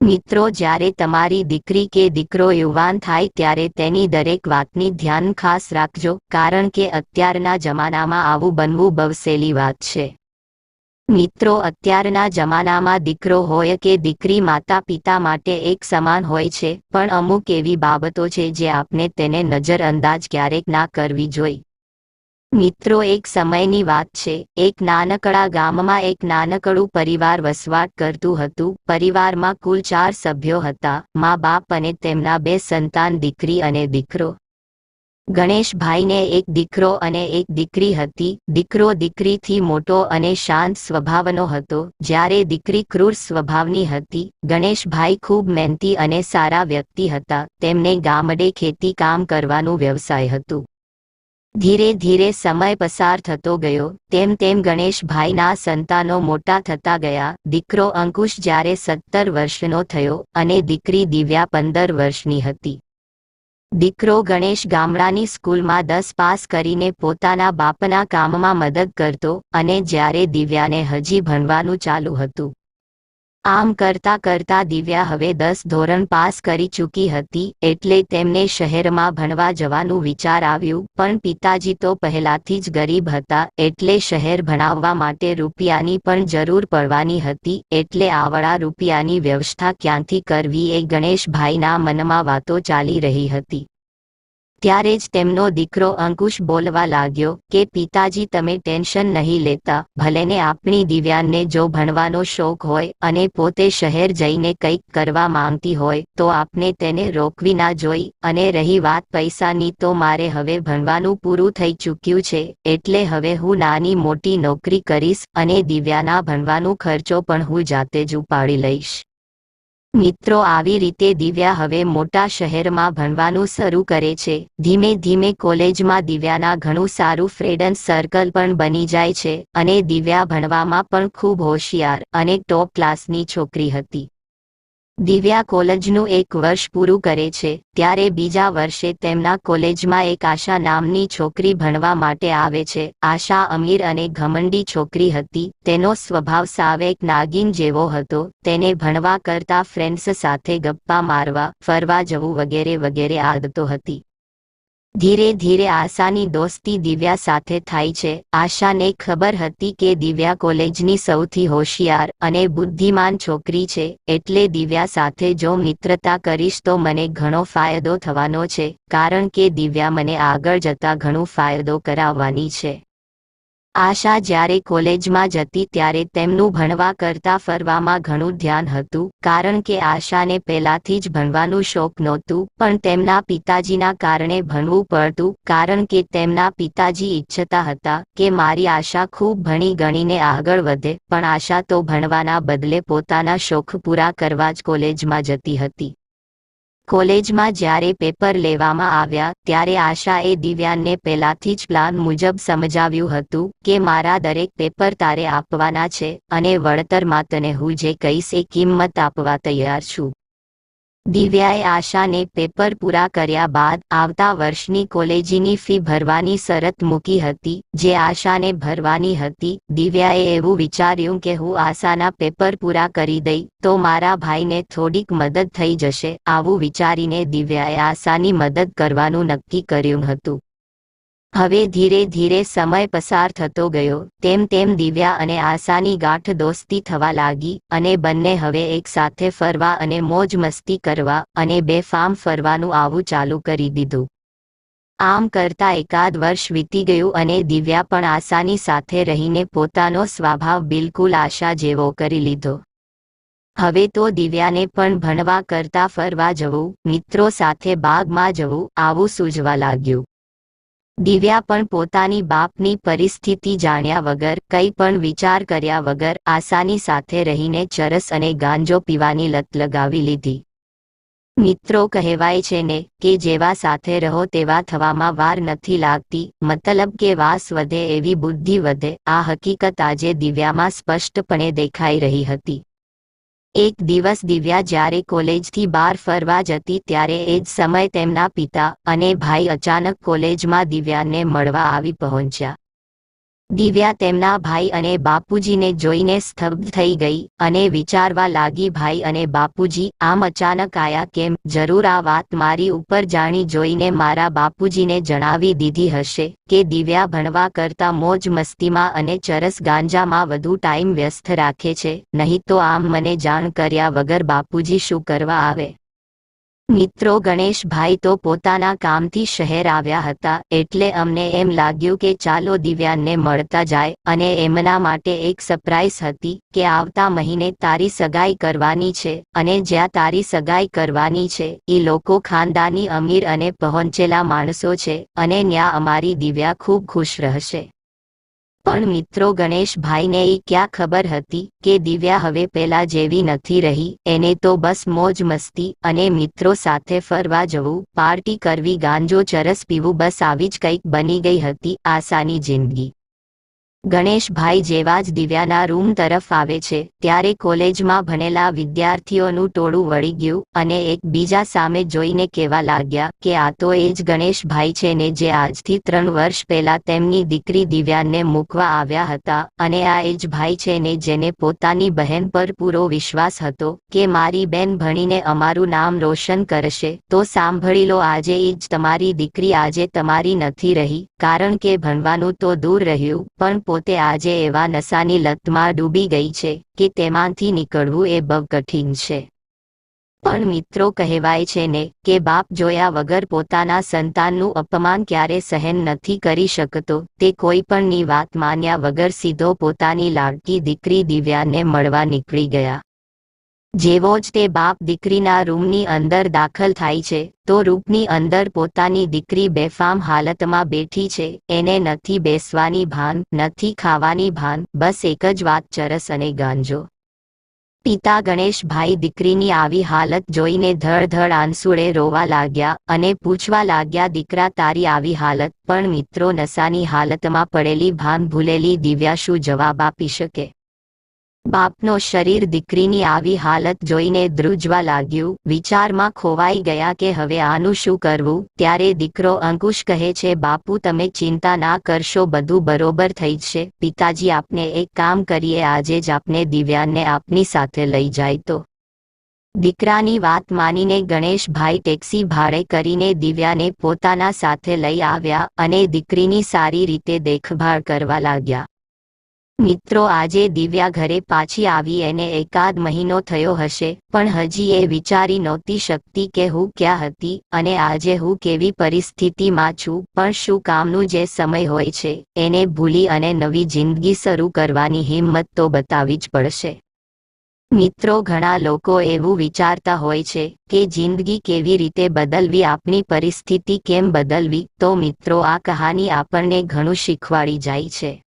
મિત્રો, જ્યારે તમારી દીકરી કે દીકરો યુવાન થાય ત્યારે તેની દરેક વાતની ધ્યાન ખાસ રાખજો, કારણ કે અત્યારના જમાનામાં આવું બનવું બહુ સહેલી વાત છે. મિત્રો, અત્યારના જમાનામાં દીકરો હોય કે દીકરી માતા પિતા માટે એક સમાન હોય છે, પણ અમુક એવી બાબતો છે જે આપણે તેને નજરઅંદાજ ક્યારેક ના કરવી જોઈ મિત્રો, એક સમયની વાત છે. એક નાનકડા ગામમાં એક નાનકડું પરિવાર વસવાટ કરતું હતું. પરિવારમાં કુલ ચાર સભ્યો હતા. મા બાપ અને તેમના બે સંતાન, દીકરી અને દીકરો. ગણેશભાઈને એક દીકરો અને એક દીકરી હતી. દીકરો દીકરીથી મોટો અને શાંત સ્વભાવનો હતો. જ્યારે દીકરી ક્રૂર સ્વભાવની હતી, ગણેશભાઈ ખૂબ મહેનતી અને સારા વ્યક્તિ હતા. તેમને ગામડે ખેતી કામ કરવાનું વ્યવસાય હતું. ધીરે ધીરે સમય પસાર થતો ગયો. તેમ તેમ ગણેશભાઈના સંતાનો મોટા થતા ગયા. દીકરો અંકુશ જ્યારે સત્તર વર્ષનો થયો અને દીકરી દિવ્યા પંદર વર્ષની હતી. દીકરો ગણેશ ગામડાની સ્કૂલમાં દસ પાસ કરીને પોતાના બાપના કામમાં મદદ કરતો અને જ્યારે દિવ્યાને હજી ભણવાનું ચાલુ હતું. આમ કરતા કરતા દિવ્યા હવે દસ ધોરણ પાસ કરી ચૂકી હતી, એટલે તેમને શહેરમાં ભણવા જવાનું વિચાર આવ્યું, પણ પિતાજી તો પહેલાથી જ ગરીબ હતા, એટલે શહેર ભણાવવા માટે રૂપિયાની પણ જરૂર પડવાની હતી, એટલે આવડા રૂપિયાની વ્યવસ્થા ક્યાંથી કરવી એ ગણેશભાઈના મનમાં વાતો ચાલી રહી હતી. ત્યારે જ તેમનો દીકરો અંકુશ બોલવા લાગ્યો કે, પિતાજી, તમે ટેન્શન નહીં લેતા. ભલેને આપણી દિવ્યાનને જો ભણવાનો શોખ હોય અને પોતે શહેર જઈને કંઈક કરવા માંગતી હોય, તો આપને તેને રોકવી ના જોઈ અને રહી વાત પૈસાની તો મારે હવે ભણવાનું પૂરું થઈ ચૂક્યું છે, એટલે હવે હું નાની મોટી નોકરી કરીશ અને દિવ્યાના ભણવાનું ખર્ચો પણ હું જાતે જ ઉપાડી લઈશ. મિત્રો, આવી રીતે દિવ્યા હવે મોટા શહેરમાં ભણવાનું શરૂ કરે છે. ધીમે ધીમે કોલેજમાં દિવ્યાના ઘણું સારું ફ્રેડન સર્કલ પણ બની જાય છે અને દિવ્યા ભણવામાં પણ ખૂબ હોશિયાર અને ટોપ ક્લાસની છોકરી હતી. દિવ્યા કોલેજનું એક વર્ષ પૂરું કરે છે, ત્યારે બીજા વર્ષે તેમના કોલેજમાં એક આશા નામની છોકરી ભણવા માટે આવે છે. આશા, અમીર અને ઘમંડી છોકરી હતી. તેનો સ્વભાવ સાવ એક નાગિન જેવો હતો. તેને ભણવા કરતા ફ્રેન્ડ્સ સાથે ગપ્પા મારવા, ફરવા જવું વગેરે વગેરે આદતો હતી. ધીરે ધીરે આશાની દોસ્તી દિવ્યા સાથે થાય છે. આશાને ખબર હતી કે દિવ્યા કોલેજની સૌથી હોશિયાર અને બુદ્ધિમાન છોકરી છે. એટલે દિવ્યા સાથે જો મિત્રતા કરીશ તો મને ઘણો ફાયદો થવાનો છે, કારણ કે દિવ્યા મને આગળ જતા ઘણો ફાયદો કરાવવાની છે. આશા જ્યારે કોલેજમાં જતી ત્યારે તેમનું ભણવા કરતા ફરવામાં ઘણું ધ્યાન હતું, કારણ કે આશાને પહેલાથી જ ભણવાનું શોખ નહોતું, પણ તેમના પિતાજીના કારણે ભણવું પડતું, કારણ કે તેમના પિતાજી ઈચ્છતા હતા કે મારી આશા ખૂબ ભણી ગણીને આગળ વધે, પણ આશા તો ભણવાના બદલે પોતાના શોખ પૂરા કરવા જ કોલેજમાં જતી હતી. કોલેજમાં જ્યારે પેપર લેવામાં આવ્યા, ત્યારે આશાએ દિવ્યાનને પહેલાથી જ પ્લાન મુજબ સમજાવ્યું હતું કે મારા દરેક પેપર તારે આપવાના છે અને વળતરમાં તને હું જે કહીશ એ કિંમત આપવા તૈયાર છું. દિવ્યાએ આશાને પેપર પૂરા કર્યા બાદ આવતા વર્ષની કોલેજીની ફી ભરવાની શરત મૂકી હતી, જે આશાને ભરવાની હતી. દિવ્યાએ એવું વિચાર્યું કે હું આશાના પેપર પૂરા કરી દઈ, તો મારા ભાઈને થોડીક મદદ થઈ જશે, આવું વિચારીને દિવ્યાએ આશાની મદદ કરવાનું નક્કી કર્યું હતું. હવે ધીરે ધીરે સમય પસાર થતો ગયો. તેમ તેમ દિવ્યા અને આશાની ગાંઠ દોસ્તી થવા લાગી અને બંને હવે એક સાથે ફરવા અને મોજ મસ્તી કરવા અને બેફામ ફરવાનું આવું ચાલુ કરી દીધું. આમ કરતા એકાદ વર્ષ વીતી ગયું અને દિવ્યા પણ આશાની સાથે રહીને પોતાનો સ્વભાવ બિલકુલ આશા જેવો કરી લીધો. હવે તો દિવ્યાને પણ ભણવા કરતા ફરવા જવું, મિત્રો સાથે બાગમાં જવું, આવું સૂઝવા લાગ્યું. દિવ્યા પણ પોતાની બાપની પરિસ્થિતિ જાણ્યા વગર, કંઈ પણ વિચાર કર્યા વગર આસાની સાથે રહીને ચરસ અને ગાંજો પીવાની લત લગાવી લીધી. મિત્રો કહેવાય છે ને, કે જેવા સાથે રહો તેવા થવામાં વાર નથી લાગતી, મતલબ કે વાસ વધે એવી બુદ્ધિ વધે, આ હકીકત આજે દિવ્યામાં સ્પષ્ટપણે દેખાઈ રહી હતી. એક દિવસ દિવ્યા જ્યારે કોલેજથી બહાર ફરવા જતી ત્યારે એ જ સમય તેમના પિતા અને ભાઈ અચાનક કોલેજમાં દિવ્યાને મળવા આવી પહોંચ્યા. દિવ્યા તેમના ભાઈ અને બાપુજીને જોઈને સ્તબ્ધ થઈ ગઈ અને વિચારવા લાગી, ભાઈ અને બાપુજી, આમ અચાનક આયા કેમ? જરૂર આ વાત મારી ઉપર જાણી જોઈને મારા બાપુજીને જણાવી દીધી હશે કે દિવ્યા ભણવા કરતા મોજ મસ્તીમાં અને ચરસ ગાંજામાં વધુ ટાઈમ વ્યસ્ત રાખે છે. નહીં તો આમ મને જાણ કર્યા વગર બાપુજી શું કરવા આવે? મિત્રો ગણેશભાઈ તો પોતાના કામથી શહેર આવ્યા હતા, એટલે અમને એમ લાગ્યું કે ચાલો દિવ્યાનને મળતા જાય, અને એમના માટે એક સરપ્રાઈઝ હતી કે આવતા મહિને તારી સગાઈ કરવાની છે, અને જ્યાં તારી સગાઈ કરવાની છે એ લોકો ખાનદાની અમીર અને પહોંચેલા માણસો છે, અને ન્યા અમારી દિવ્યા ખૂબ ખુશ રહેશે. પણ મિત્રો ગણેશભાઈને એ ક્યાં ખબર હતી કે દિવ્યા હવે પેલા જેવી નથી રહી, એને તો બસ મોજ મસ્તી અને મિત્રો સાથે ફરવા જવું, પાર્ટી કરવી, ગાંજો ચરસ પીવું, બસ આવી જ કંઈક બની ગઈ હતી આસાની જિંદગી. ગણેશભાઈ જેવા જ દિવ્યાના રૂમ તરફ આવે છે, ત્યારે કોલેજમાં ભણેલા વિદ્યાર્થીઓનું ટોળું વળી ગયું અને એકબીજા સામે જોઈને કહેવા લાગ્યા કે આ તો એ જ ગણેશભાઈ છે ને જે આજથી ત્રણ વર્ષ પહેલા તેમની દીકરી દિવ્યાને મૂકવા આવ્યા હતા અને આ એ જ ભાઈ છે ને જેને પોતાની બહેન પર પૂરો વિશ્વાસ હતો કે મારી બેન ભણીને અમારું નામ રોશન કરશે, તો સાંભળી લો આજે એ જ તમારી દીકરી આજે તમારી નથી રહી, કારણ કે ભણવાનું તો દૂર રહ્યું, પણ પોતે આજે એવા નશાની લતમાં ડૂબી ગઈ છે કે તેમાંથી નીકળવું એ બહુ કઠિન છે. પણ મિત્રો કહેવાય છે ને કે બાપ જોયા વગર પોતાના સંતાનનું અપમાન ક્યારે સહન નથી કરી શકતો, તે કોઈ પણની વાત માન્યા વગર સીધો પોતાની લાડકી દીકરી દિવ્યાને મળવા નીકળી ગયા. જેવો જ તે બાપ દીકરીના રૂમની અંદર દાખલ થાય છે, તો રૂપની અંદર પોતાની દીકરી બેફામ હાલતમાં બેઠી છે, એને નથી બેસવાની ભાન, નથી ખાવાની ભાન, બસ એક જ વાત ચરસ અને ગાંજો. પિતા ગણેશભાઈ દીકરીની આવી હાલત જોઈને ધડધડ આંસુડે રોવા લાગ્યા અને પૂછવા લાગ્યા, દીકરા, તારી આવી હાલત પણ મિત્રો નશાની હાલતમાં પડેલી ભાન ભૂલેલી દિવ્યા શું જવાબ આપી શકે? બાપનો શરીર દીકરીની આવી હાલત જોઈને ધ્રુજવા લાગ્યું. વિચારમાં ખોવાઈ ગયા કે હવે આનું શું કરવું? ત્યારે દીકરો અંકુશ કહે છે, બાપુ, તમે ચિંતા ના કરશો, બધું બરોબર થઈ જશે. પિતાજી, આપને એક કામ કરીએ, આજે જ આપને દિવ્યાને આપની સાથે લઈ જાય તો. દીકરાની વાત માનીને ગણેશભાઈ ટેક્સી ભાડે કરીને દિવ્યાને પોતાના સાથે લઈ આવ્યા અને દીકરીની સારી રીતે દેખભાળ કરવા લાગ્યા. મિત્રો, આજે દિવ્યા ઘરે પાછી આવી એને એકાદ મહિનો થયો હશે, પણ હજી એ વિચારી નહોતી શકતી કે હું ક્યાં હતી અને આજે હું કેવી પરિસ્થિતિમાં છું, પણ શું કામનું જે સમય હોય છે, એને ભૂલી અને નવી જિંદગી શરૂ કરવાની હિંમત તો બતાવી જ પડશે. મિત્રો, ઘણા લોકો એવું વિચારતા હોય છે કે જિંદગી કેવી રીતે બદલવી, આપની પરિસ્થિતિ કેમ બદલવી, તો મિત્રો, આ કહાની આપણને ઘણું શીખવાડી જાય છે.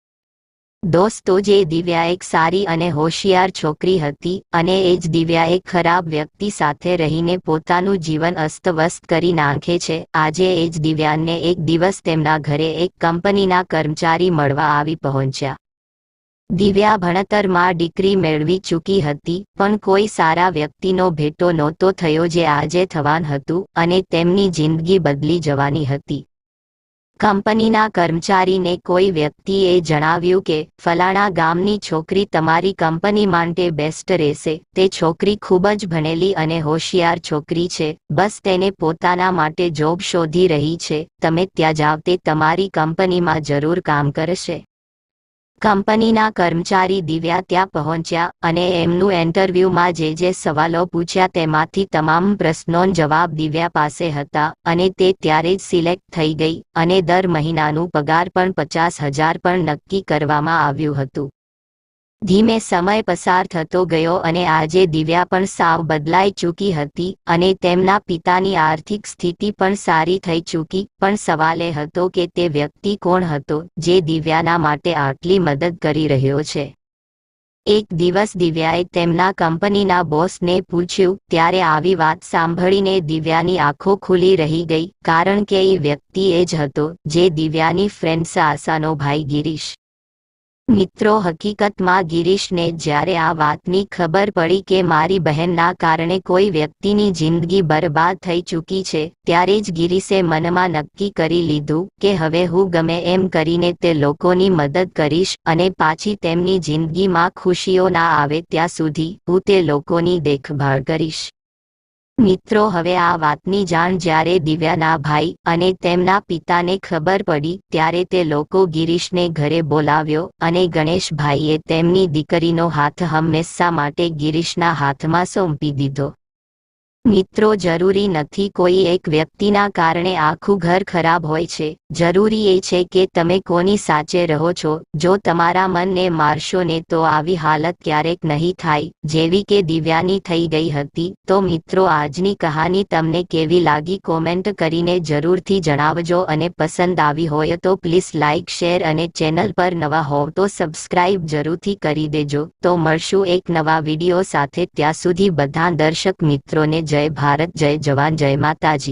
દોસ્તો, જે દિવ્યા એક સારી અને હોશિયાર છોકરી હતી અને એ જ દિવ્યા એક ખરાબ વ્યક્તિ સાથે રહીને પોતાનું જીવન અસ્તવ્યસ્ત કરી નાખે છે. આજે એ જ દિવ્યાને એક દિવસ તેમના ઘરે એક કંપનીના કર્મચારી મળવા આવી પહોંચ્યા. દિવ્યા ભણતરમાં ડિગ્રી મેળવી ચૂકી હતી, પણ કોઈ સારા વ્યક્તિનો ભેટો નહોતો થયો જે આજે થવાન હતું અને તેમની જિંદગી બદલી જવાની હતી. કંપનીના કર્મચારીને કોઈ વ્યક્તિએ જણાવ્યું કે, ફલાણા ગામની છોકરી તમારી કંપની માટે બેસ્ટ રહેશે. તે છોકરી ખૂબ જ ભણેલી અને હોશિયાર છોકરી છે. બસ તેને પોતાના માટે જોબ શોધી રહી છે. તમે ત્યાં જાવ તે તમારી કંપનીમાં જરૂર કામ કરશે. કંપનીના કર્મચારી દિવ્યા ત્યાં પહોંચ્યા અને એમનું ઇન્ટરવ્યૂમાં જે જે સવાલો પૂછ્યા તેમાંથી તમામ પ્રશ્નોનો જવાબ દિવ્યા પાસે હતા અને તે ત્યારે જ સિલેક્ટ થઈ ગઈ અને દર મહિનાનું પગાર પણ પચાસ હજાર પણ નક્કી કરવામાં આવ્યું હતું. ધીમે સમય પસાર થતો ગયો અને આજે દિવ્યા પણ સાવ બદલાઈ ચૂકી હતી અને તેમના પિતાની આર્થિક સ્થિતિ પણ સારી થઈ ચૂકી. પણ સવાલ એ હતો કે તે વ્યક્તિ કોણ હતો જે દિવ્યાના માટે આટલી મદદ કરી રહ્યો છે? એક દિવસ દિવ્યાએ તેમના કંપનીના બોસને પૂછ્યું, ત્યારે આવી વાત સાંભળીને દિવ્યાની આંખો ખુલી રહી ગઈ, કારણ કે એ વ્યક્તિ એ જ હતો જે દિવ્યાની ફ્રેન્ડ આશાનો ભાઈ ગિરીશ મિત્રો, હકીકતમાં ગિરીશને જ્યારે આ વાતની ખબર પડી કે મારી બહેનના કારણે કોઈ વ્યક્તિની જિંદગી બરબાદ થઈ ચૂકી છે, ત્યારે જ ગિરીશે મનમાં નક્કી કરી લીધું કે હવે હું ગમે એમ કરીને તે લોકોની મદદ કરીશ અને પાછી તેમની જિંદગીમાં ખુશીઓ ના આવે ત્યાં સુધી હું તે લોકોની દેખભાળ કરીશ. મિત્રો, હવે આ વાતની જાણ જ્યારે દિવ્યાના ભાઈ અને તેમના પિતાને ખબર પડી, ત્યારે તે લોકો ગિરીશને ઘરે બોલાવ્યો અને ગણેશભાઈએ તેમની દીકરીનો હાથ હંમેશા માટે ગિરીશના હાથમાં સોંપી દીધો. મિત્રો, જરૂરી નથી કોઈ એક વ્યક્તિના કારણે આખું ઘર ખરાબ હોય છે. જરૂરી એ છે કે તમે કોની સાચે રહો છો. જો તમારા મનને મારશો ને તો આવી હાલત ક્યારેક નહીં થાય. જેવી કે દિવ્યાની થઈ ગઈ હતી. તો મિત્રો, આજની કહાની તમને કેવી લાગી? કોમેન્ટ કરીને જરૂરથી જણાવજો અને પસંદ આવી હોય તો પ્લીઝ લાઇક શેર અને ચેનલ પર નવા હોવ તો સબસ્ક્રાઇબ જરૂરથી કરી દેજો. તો મળશું એક નવા વીડિયો સાથે. ત્યાં સુધી બધા દર્શક મિત્રોને જય ભારત જય જવાન જય માતાજી.